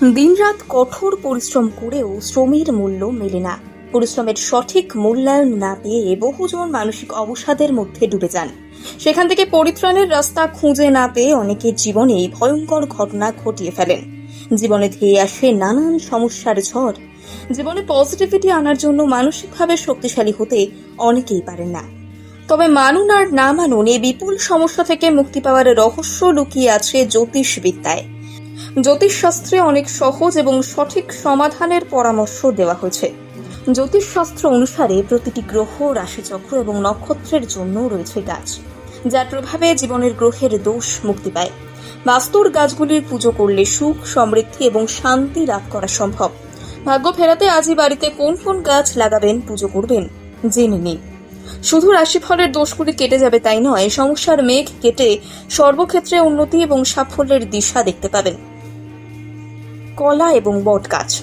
দিনরাত কঠোর পরিশ্রম করেও শ্রমের মূল্য মেলে না। পরিশ্রমের সঠিক মূল্যায়ন না পেয়ে বহুজন মানসিক অবসাদের মধ্যে ডুবে যান। সেখান থেকে পরিত্রাণের রাস্তা খুঁজে না পেয়ে অনেকে জীবনে ভয়ঙ্কর ঘটনা ঘটিয়ে ফেলেন। জীবনে ধেয়ে আসে নানান সমস্যার ঝড়। জীবনে পজিটিভিটি আনার জন্য মানসিকভাবে শক্তিশালী হতে অনেকেই পারেন না। তবে মানুন আর না মানুন এই বিপুল সমস্যা থেকে মুক্তি পাওয়ার রহস্য লুকিয়ে আছে জ্যোতিষবিদ্যায়। জ্যোতিষশাস্ত্রে অনেক সহজ এবং সঠিক সমাধানের পরামর্শ দেওয়া হয়েছে। জ্যোতিষশাস্ত্র অনুসারে প্রতিটি গ্রহ, রাশিচক্র এবং নক্ষত্রের জন্য রয়েছে গাছ, যার প্রভাবে জীবনের গ্রহের দোষ মুক্তি পায়। বাস্তুর গাছগুলির পুজো করলে সুখ, সমৃদ্ধি এবং শান্তি লাভ করা সম্ভব। ভাগ্য ফেরাতে আজই বাড়িতে কোন কোন গাছ লাগাবেন, পুজো করবেন, জেনে নিন। শুধু রাশিফলের দোষগুলি কেটে যাবে তাই নয় সমস্যার মেঘ কেটে সর্বক্ষেত্রে উন্নতি এবং সাফল্যের দিশা দেখতে পাবেন। কলা এবং বট গাছ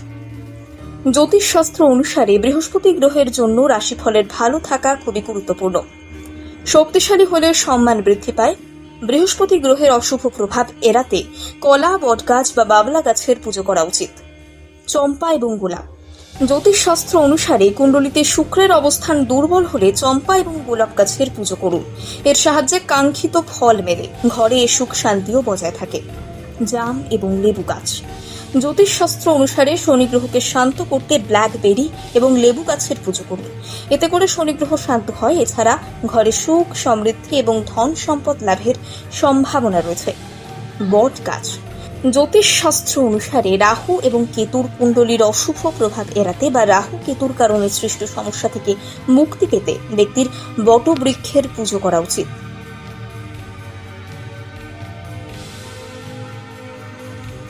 জ্যোতিষশাস্ত্র অনুসারে বৃহস্পতি গ্রহের জন্য রাশিফলের ভালো থাকা খুবই গুরুত্বপূর্ণ। শক্তিশালী হলে সম্মান বৃদ্ধি পায়। বৃহস্পতি গ্রহের অশুভ প্রভাব এড়াতে কলা, বটগাছ বা বাবলা গাছের পুজো করা উচিত। চম্পা এবং গোলাপ। জ্যোতিষশাস্ত্র অনুসারে কুণ্ডলিতে শুক্রের অবস্থান দুর্বল হলে চম্পা এবং গোলাপ গাছের পুজো করুন। এর সাহায্যে কাঙ্ক্ষিত ফল মেলে। ঘরে সুখ শান্তিও বজায় থাকে। জাম এবং লেবু গাছ। জ্যোতিষশাস্ত্র অনুসারে শনি গ্রহকে শান্ত করতে ব্ল্যাকবেরি এবং লেবু গাছের পুজো করুন এতে করে শনি গ্রহ শান্ত হয়। এছাড়া ঘরে সুখ, সমৃদ্ধি এবং ধন সম্পদ লাভের সম্ভাবনা রয়েছে। বট গাছ। জ্যোতিষশাস্ত্র অনুসারে রাহু এবং কেতুর কুণ্ডলীর অশুভ প্রভাব এড়াতে বা রাহু কেতুর কারণে সৃষ্ট সমস্যা থেকে মুক্তি পেতে ব্যক্তির বটবৃক্ষের পুজো করা উচিত।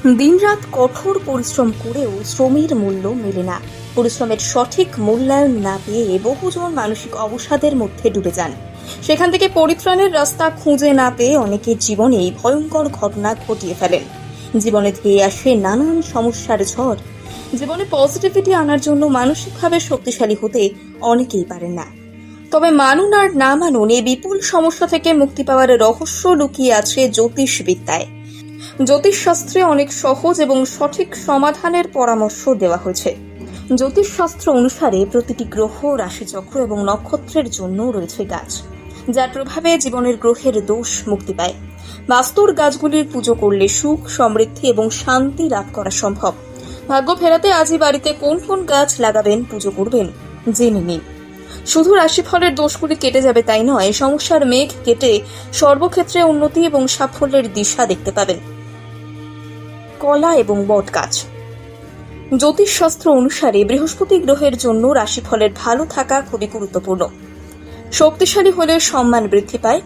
দিনরাত কঠোর পরিশ্রম করেও শ্রমের মূল্য মেলে না। পরিশ্রমের সঠিক মূল্যায়ন না পেয়ে বহুজন মানসিক অবসাদের মধ্যে ডুবে যান। সেখান থেকে পরিত্রাণের রাস্তা খুঁজে না পেয়ে অনেকে জীবনে ভয়ঙ্কর ঘটনা ঘটিয়ে ফেলেন। জীবনে ধেয়ে আসে নানান সমস্যার ঝড়। জীবনে পজিটিভিটি আনার জন্য মানসিকভাবে শক্তিশালী হতে অনেকেই পারেন না। তবে মানুন আর না মানুন এই বিপুল সমস্যা থেকে মুক্তি পাওয়ার রহস্য লুকিয়ে আছে জ্যোতিষবিদ্যায়। জ্যোতিষশাস্ত্রে অনেক সহজ এবং সঠিক সমাধানের পরামর্শ দেওয়া হয়েছে। জ্যোতিষশাস্ত্র অনুসারে প্রতিটি গ্রহ, রাশিচক্র এবং নক্ষত্রের জন্য রয়েছে গাছ, যার প্রভাবে জীবনের গ্রহের দোষ মুক্তি পায়। বাস্তুর গাছগুলির পুজো করলে সুখ, সমৃদ্ধি এবং শান্তি লাভ করা সম্ভব। ভাগ্য ফেরাতে আজই বাড়িতে কোন কোন গাছ লাগাবেন, পুজো করবেন, জেনে নিন। শুধু রাশিফলের দোষগুলি কেটে যাবে তাই নয় সমস্যার মেঘ কেটে সর্বক্ষেত্রে উন্নতি এবং সাফল্যের দিশা দেখতে পাবেন। কলা এবং বট গাছ জ্যোতিষশাস্ত্র অনুসারে বৃহস্পতি গ্রহের জন্য রাশিফলের ভালো থাকা খুবই গুরুত্বপূর্ণ। শক্তিশালী হলে সম্মান বৃদ্ধি পায়